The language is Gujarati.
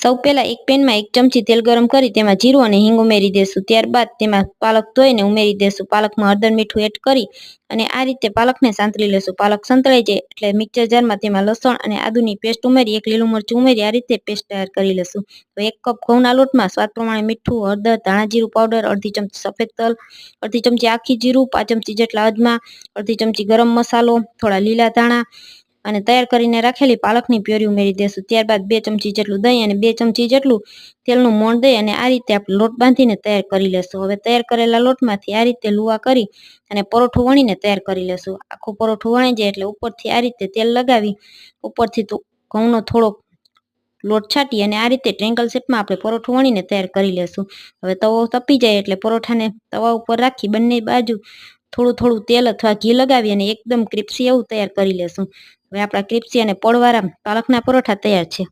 સૌ પહેલાં એક પેનમાં એક ચમચી તેલ ગરમ કરી, તેમાં જીરું અને હિંગ ઉમેરી દેશું. ત્યારબાદ તેમાં પાલક ધોઈને ઉમેરી દેશું. પાલકમાં હળદર મીઠું એડ કરી અને આ રીતે પાલકને સાંતળી લેશું. પાલક સંતળાઈ જાય એટલે મિક્સર જારમાં તેમાં લસણ અને આદુની પેસ્ટ ઉમેરી, એક લીલું મરચું ઉમેરી, આ રીતે પેસ્ટ તૈયાર કરી લેશું. તો એક કપ ઘઉંના લોટમાં સ્વાદ પ્રમાણે મીઠું, હળદર, ધાણા જીરું પાવડર, અડધી ચમચી સફેદ તલ, અડધી ચમચી આખી જીરું, પાંચ ચમચી જેટલા અજમા, અડધી ચમચી ગરમ મસાલો, થોડા લીલા ધાણા અને તૈયાર કરીને રાખેલી પાલકની પ્યોરી ઉમેરી દેશું. ત્યારબાદ બે ચમચી જેટલું દહીં અને બે ચમચી જેટલું તેલનું મોણ દઈ અને આ રીતે આપણે લોટ બાંધીને તૈયાર કરી લેશું. હવે તૈયાર કરેલા લોટમાંથી આ રીતે લુવા કરી અને પરોઠું વણીને તૈયાર કરી લેશું. આખું પરોઠું વણાઈ જાય એટલે ઉપરથી આ રીતે તેલ લગાવી ઉપરથી તો ઘઉંનો થોડોક લોટ છાંટી અને આ રીતે ટ્રેંગલ શેપમાં આપણે પરોઠું વણીને તૈયાર કરી લેશું. હવે તવો તપી જાય એટલે પરોઠાને તવા ઉપર રાખી બંને બાજુ થોડું થોડું તેલ અથવા ઘી લગાવી અને એકદમ ક્રિપ્સી એવું તૈયાર કરી લેશું. હવે આપણા ક્રિપ્સી અને પડવાળા પાલકના પરોઠા તૈયાર છે.